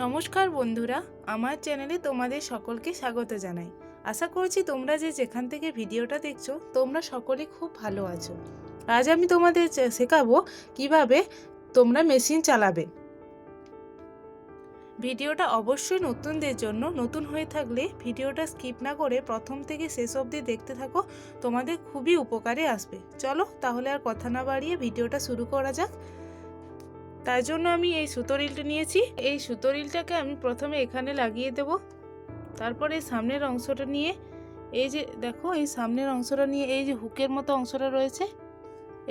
নমস্কার বন্ধুরা, আমার চ্যানেলে তোমাদের সকলকে স্বাগত জানাই। আশা করছি তোমরা যে যেখান থেকে ভিডিওটা দেখছ, তোমরা সকলে খুব ভালো আছো। আজ আমি তোমাদের শেখাবো কীভাবে তোমরা মেশিন চালাবে। ভিডিওটা অবশ্যই নতুনদের জন্য নতুন হয়ে থাকলে ভিডিওটা স্কিপ না করে প্রথম থেকে শেষ অবধি দেখতে থাকো, তোমাদের খুবই উপকারে আসবে। চলো তাহলে আর কথা না বাড়িয়ে ভিডিওটা শুরু করা যাক। তার জন্য আমি এই সুতো রিলটা নিয়েছি। এই সুতো রিলটাকে আমি প্রথমে এখানে লাগিয়ে দেব। তারপরে সামনের অংশটা নিয়ে, এই যে দেখো, এই সামনের অংশটা নিয়ে, এই যে হুকের মতো অংশটা রয়েছে,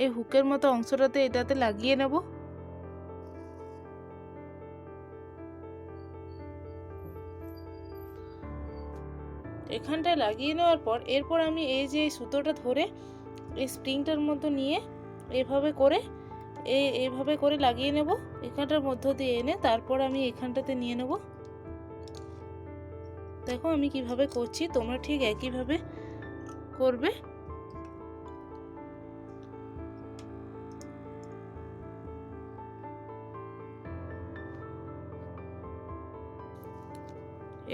এই হুকের মতো অংশটাতে এটাতে লাগিয়ে নেব। এখানটায় লাগিয়ে নেওয়ার পর, এরপর আমি এই যে সুতোটা ধরে, এই স্প্রিংটার মতো নিয়ে, এভাবে করে এই এইভাবে করে লাগিয়ে নেব। এখানটার মধ্য দিয়ে এনে তারপর আমি এখানটাতে নিয়ে নেব। দেখো আমি কীভাবে করছি, তোমরা ঠিক একইভাবে করবে।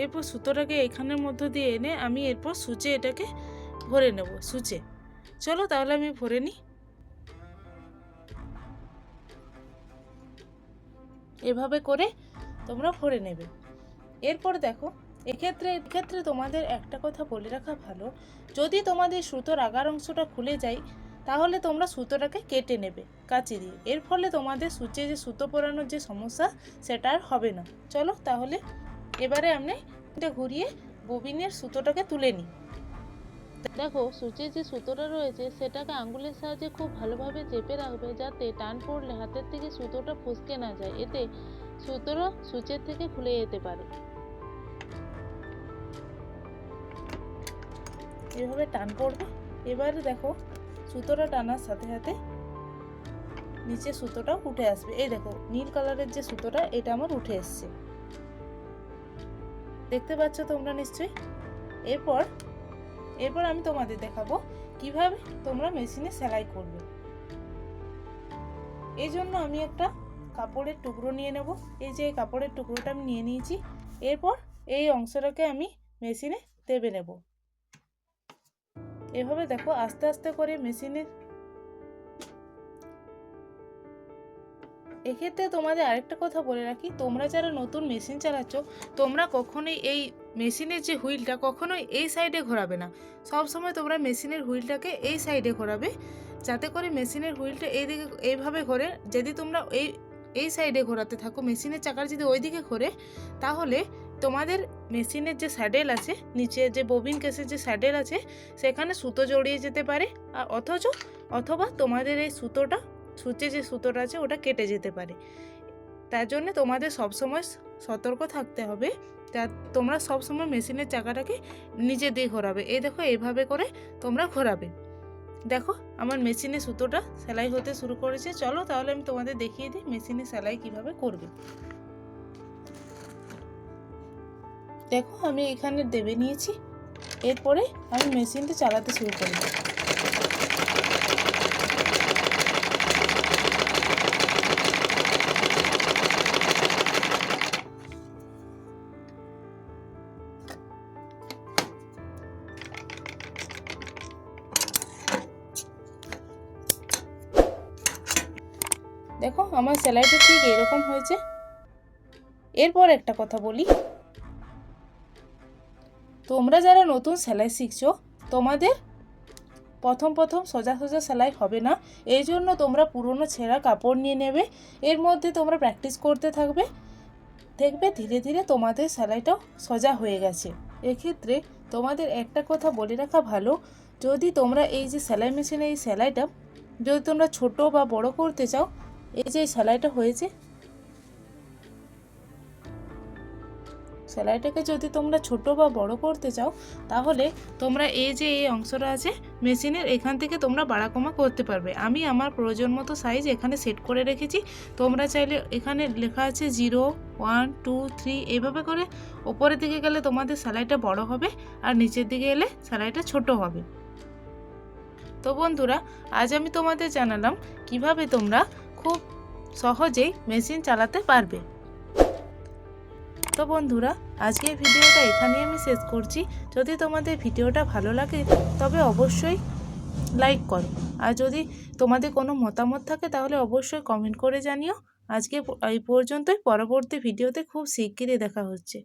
এরপর সুতোটাকে এখানের মধ্য দিয়ে এনে আমি এরপর সুচে এটাকে ভরে নেব, সুচে। চলো তাহলে আমি ভরে নিই। এভাবে করে তোমরা ভরে নেবে। এরপর দেখো, এক্ষেত্রে এক্ষেত্রে তোমাদের একটা কথা বলে রাখা ভালো। যদি তোমাদের সুতোর আগার অংশটা খুলে যায়, তাহলে তোমরা সুতোটাকে কেটে নেবে কাচি দিয়ে। এর ফলে তোমাদের সূচে যে সুতো পরানোর যে সমস্যা, সেটা আর হবে না। চলো তাহলে এবারে আমি এটা ঘুরিয়ে ববিনের সুতোটাকে তুলে নিই। দেখো সূচের যে সুতোটা রয়েছে, সেটাকে আঙ্গুলের সাহায্যে খুব ভালোভাবে চেপে রাখবে যাতে টান পড়লে হাতের থেকে সুতোটা ফসকে না যায়। এতে সুতোটা সূচের থেকে খুলে যেতে পারে। এভাবে টান পড়বে। এবারে দেখো, সুতোটা টানার সাথে সাথে নিচে সুতোটা উঠে আসবে। এই দেখো, নীল কালারের যে সুতোটা, এটা আমার উঠে এসছে। দেখতে পাচ্ছ তোমরা নিশ্চয়ই? এরপর এরপর আমি তোমাদের দেখাবো কীভাবে তোমরা মেশিনে সেলাই করবে। এই জন্য আমি একটা কাপড়ের টুকরো নিয়ে নেব। এই যে কাপড়ের টুকরোটা আমি নিয়ে নিয়েছি। এরপর এই অংশটাকে আমি মেশিনে দেবে নেব। এভাবে দেখো আস্তে আস্তে করে মেশিনে। এক্ষেত্রে তোমাদের আরেকটা কথা বলে রাখি, তোমরা যারা নতুন মেশিন চালাচ্ছ, তোমরা কখনোই এই মেশিনের যে হুইলটা কখনোই এই সাইডে ঘোরাবে না। সব সময় তোমরা মেশিনের হুইলটাকে এই সাইডে ঘোরাবে, যাতে করে মেশিনের হুইলটা এই দিকে এইভাবে ঘোরে। যদি তোমরা এই এই সাইডে ঘোরাতে থাকো, মেশিনের চাকার যদি ওই দিকে ঘোরে, তাহলে তোমাদের মেশিনের যে স্যাডেল আছে, নিচে যে ববিন কেসের যে স্যাডেল আছে, সেখানে সুতো জড়িয়ে যেতে পারে। আর অথচ, অথবা তোমাদের এই সুতোটা, সূচে যে সুতোটা আছে, ওটা কেটে যেতে পারে। তার জন্য তোমাদের সবসময় সতর্ক থাকতে হবে। তা তোমরা সবসময় মেশিনের চাকাটাকে নিজে দিয়ে ঘোরাবে। এই দেখো, এইভাবে করে তোমরা ঘোরাবে। দেখো, আমার মেশিনে সুতোটা সেলাই হতে শুরু করেছে। চলো তাহলে আমি তোমাদের দেখিয়ে দিই মেশিনে সেলাই কীভাবে করবে। দেখো, আমি এখানে দেবে নিয়েছি। এরপরে আমি মেশিনটা চালাতে শুরু করব দেখো, আমার সেলাইটা ঠিক এরকম হয়েছে। এরপর একটা কথা বলি। তোমরা যারা নতুন সেলাই শিখছো, তোমাদের প্রথম প্রথম সোজা সোজা সেলাই হবে না। এই জন্য তোমরা পুরনো ছেঁড়া কাপড় নিয়ে নেবে। এর মধ্যে তোমরা প্র্যাকটিস করতে থাকবে। দেখবে ধীরে ধীরে তোমাদের সেলাইটাও সোজা হয়ে গেছে। এক্ষেত্রে তোমাদের একটা কথা বলে রাখা ভালো, যদি তোমরা এই যে সেলাই মেশিনে এই সেলাইটা যদি তোমরা ছোট বা বড় করতে চাও এই যে সেলাইটা হয়েছে। সেলাইটাকে যদি তোমরা ছোট বা বড় করতে চাও, তাহলে তোমরা এই যে এই অংশটা আছে, মেশিনের এখান থেকে তোমরা বাড়াকমা করতে পারবে। আমি আমার প্রয়োজন মতো সাইজ এখানে সেট করে রেখেছি। তোমরা চাইলে এখানে লেখা আছে জিরো ওয়ান টু থ্রি এইভাবে করে ওপরের দিকে গেলে তোমাদের সেলাইটা বড় হবে আর নিচের দিকে এলে সেলাইটা ছোট হবে। তো বন্ধুরা, আজ আমি তোমাদের জানালাম কীভাবে তোমরা খুব সহজেই মেশিন চালাতে পারবে। তো বন্ধুরা, আজকের ভিডিওটা এখানেই আমি শেষ করছি। যদি তোমাদের ভিডিওটা ভালো লাগে, তবে অবশ্যই লাইক করো। আর যদি তোমাদের কোনো মতামত থাকে, তাহলে অবশ্যই কমেন্ট করে জানিও। আজকে এই পর্যন্তই। পরবর্তী ভিডিওতে খুব শিগগিরই দেখা হচ্ছে।